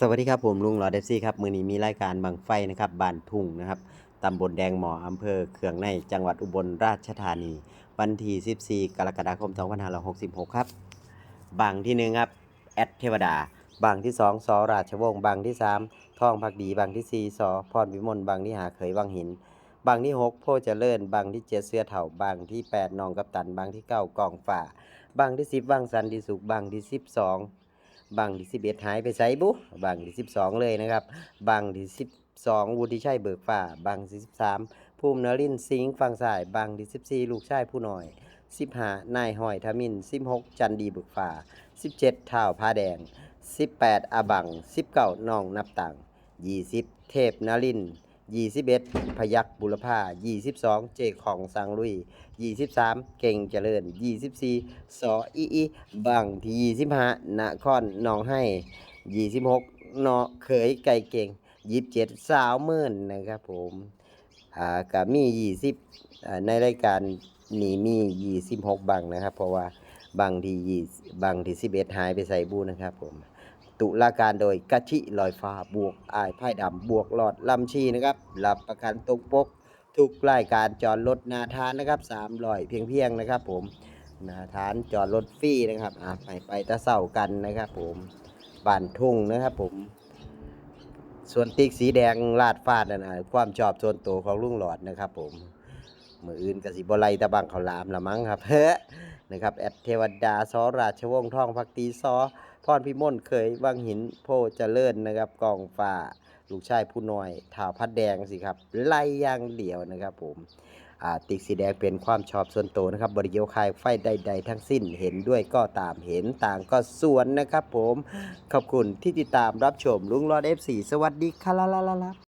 สวัสดีครับผมลุงหลอดเดฟซี่ครับมือนี้มีรายการบังไฟนะครับบานทุ่งนะครับตำบลแดงหมออำเภอเขืองในจังหวัดอุบลราชธานี วันที่14 กรกฎาคม 2566 ครับบางที่หนึ่งครับแอดเทวดา บางที่สองสอราชวงศ์บางที่สามท่องพักดี บางที่สี่สอพรวิมลบางที่หาเขยวังหิน บางที่หกโพเจริญ บางที่เจ็ดเสื้อเถ่า บางที่แปดนองกับตัน บางที่เก้ากองฝ่า บางที่สิบวังสันติสุขบางที่สิบสอง บางที่สิบเอ็ดหายไปไสบุบางที่สิบสองเลยนะครับ บางที่สิบสองวุฒิชัยเบิกฟ้าบางที่สิบสามภูมินรินสิงห์ฝั่งสาย บางที่สิบสี่ลูกชายผู้หน้อยสิบห้านายหอยทมินสิบหกจันดีเบิกฟ้าสิบเจ็ดเท้าผ้าแดงสิบแปดอบังสิบเก้าน้องนับตังยี่สิบเทพนรินท ร์ยี่สิบเอ็ดพยักบุรพายี่สิบสองเจของสังลุยยี่สิบสามเก่งเจริญยี่สิบสี่สออีอีบังที่ยี่สิบห้านครหนองให้ยี่สิบหกเนาะเขยไก่เก่งยี่สิบเจ็ดสาวหมื่นนะครับผมอ่ากับมียี่สิบในรายการนีมียี่สิบหกบังนะครับ เพราะว่าบังที่ยี่บังที่สิบเอ็ดหายไปใส่บูนะครับผม ตุลาการโดยกะทิลอยฟ้าบวกอายไพ่ดำบวกหลอดลำชีนะครับรับประกันตรงปก ทุกรายการจอดรถนาทานนะครับสามร้อยเพียงเพียงนะครับ ผมนาทานจอดรถฟรีนะครับอ่าไปไปตะเศร้ากันนะครับ ผมบ้านทุ่งนะครับ ผม ส่วนติ๊กสีแดงลาดฟาดนั่นะความชอบส่วนตัวของลุงหลอดนะครับ ผมมืออื่นกสิบไลตะบังเขาวหลามละมั้งครับเฮ้นะครับแอดเทวดาซอราชวงศ์ทองพักตีซอ พรพิมลเคยวังหินโพเจริญนะครับกองฝ่าลูกชายผู้น้อยถาวพัดแดงสิครับไล่ย่างเดียวนะครับผมติกสีแดงเป็นความชอบส่วนตัวนะครับบริเกียวคายไฟใด ๆ ทั้งสิ้นเห็นด้วยก็ตามเห็นต่างก็ส่วนนะครับผม ขอบคุณที่ติดตามรับชมลุงรอดเอฟสีสวัสดีค่ะ